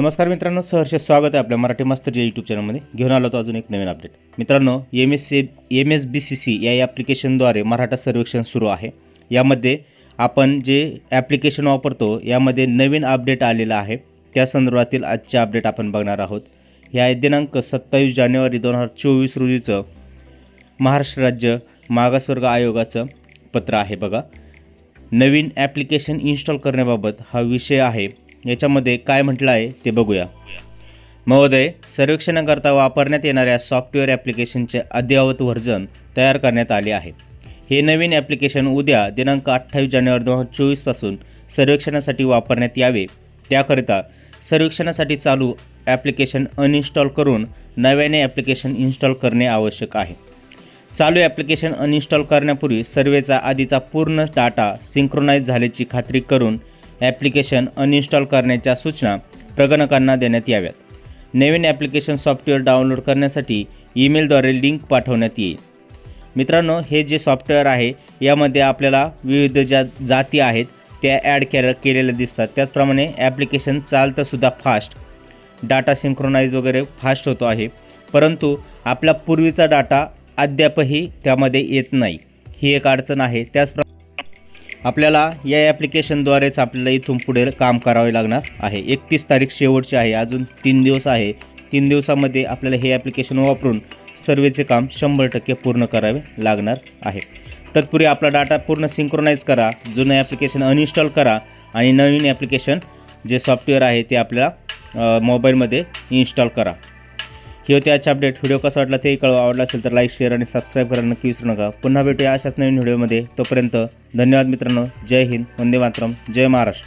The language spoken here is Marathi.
नमस्कार मित्रांनो सहर्ष स्वागत आहे आपल्या मराठी मास्तरच्या यूट्यूब चॅनलमध्ये घेऊन आलो तो अजून एक नवीन अपडेट मित्रांनो M S C M S B C C या ॲप्लिकेशनद्वारे मराठा सर्वेक्षण सुरू आहे. यामध्ये आपण जे ॲप्लिकेशन वापरतो यामध्ये नवीन अपडेट आलेलं आहे. त्या संदर्भातील आजचे अपडेट आपण बघणार आहोत. ह्या दिनांक सत्तावीस जानेवारी दोन हजार चोवीस रोजीचं महाराष्ट्र राज्य मागासवर्ग आयोगाचं पत्र आहे बघा. नवीन ॲप्लिकेशन इन्स्टॉल करण्याबाबत हा विषय आहे. याच्यामध्ये काय म्हटलं आहे ते बघूया. महोदय सर्वेक्षणाकरता वापरण्यात येणाऱ्या सॉफ्टवेअर ॲप्लिकेशनचे अद्ययावत व्हर्जन तयार करण्यात आले आहे. हे नवीन ॲप्लिकेशन उद्या दिनांक अठ्ठावीस जानेवारी दोन हजार चोवीसपासून सर्वेक्षणासाठी वापरण्यात यावे. त्याकरिता सर्वेक्षणासाठी चालू ॲप्लिकेशन अनइन्स्टॉल करून नव्याने ॲप्लिकेशन इन्स्टॉल करणे आवश्यक आहे. चालू ॲप्लिकेशन अनइन्स्टॉल करण्यापूर्वी सर्वेचा आधीचा पूर्ण डाटा सिंक्रोनाइज झाल्याची खात्री करून ॲप्लिकेशन अनइन्स्टॉल करण्याच्या सूचना प्रगणकांना देण्यात याव्यात. नवीन ॲप्लिकेशन सॉफ्टवेअर डाउनलोड करण्यासाठी ईमेलद्वारे लिंक पाठवण्यात येईल. मित्रांनो हे जे सॉफ्टवेअर आहे यामध्ये आपल्याला विविध ज्या जाती आहेत त्या ॲड केल्या केलेल्या दिसतात. त्याचप्रमाणे ॲप्लिकेशन चालतंसुद्धा फास्ट. डाटा सिंक्रोनाइज वगैरे फास्ट होतो आहे. परंतु आपला पूर्वीचा डाटा अद्यापही त्यामध्ये येत नाही. ही एक अडचण आहे. त्याचप्र आपल्याला या ॲप्लिकेशनद्वारेच आपल्याला इथून पुढे काम करावे लागणार आहे. एकतीस तारीख शेवटची आहे. अजून तीन दिवस आहे. तीन दिवसामध्ये आपल्याला हे ॲप्लिकेशन वापरून सर्वेचे काम शंभर टक्के पूर्ण करावे लागणार आहे. तत्पूर्वी आपला डाटा पूर्ण सिंक्रोनाइज करा जुनं ॲप्लिकेशन अनइन्स्टॉल करा आणि नवीन ॲप्लिकेशन जे सॉफ्टवेअर आहे ते आपल्या मोबाईलमध्ये इन्स्टॉल करा. ही होती अपडेट व्हिडिओ कसा वाटला ते कळवा. आवडला असेल तर लाईक शेअर आणि सबस्क्राईब करायला नक्की विसरू नका. पुन्हा भेटूया अशाच नवीन व्हिडिओमध्ये तोपर्यंत धन्यवाद मित्रांनो. जय हिंद. वंदे मातरम. जय महाराष्ट्र.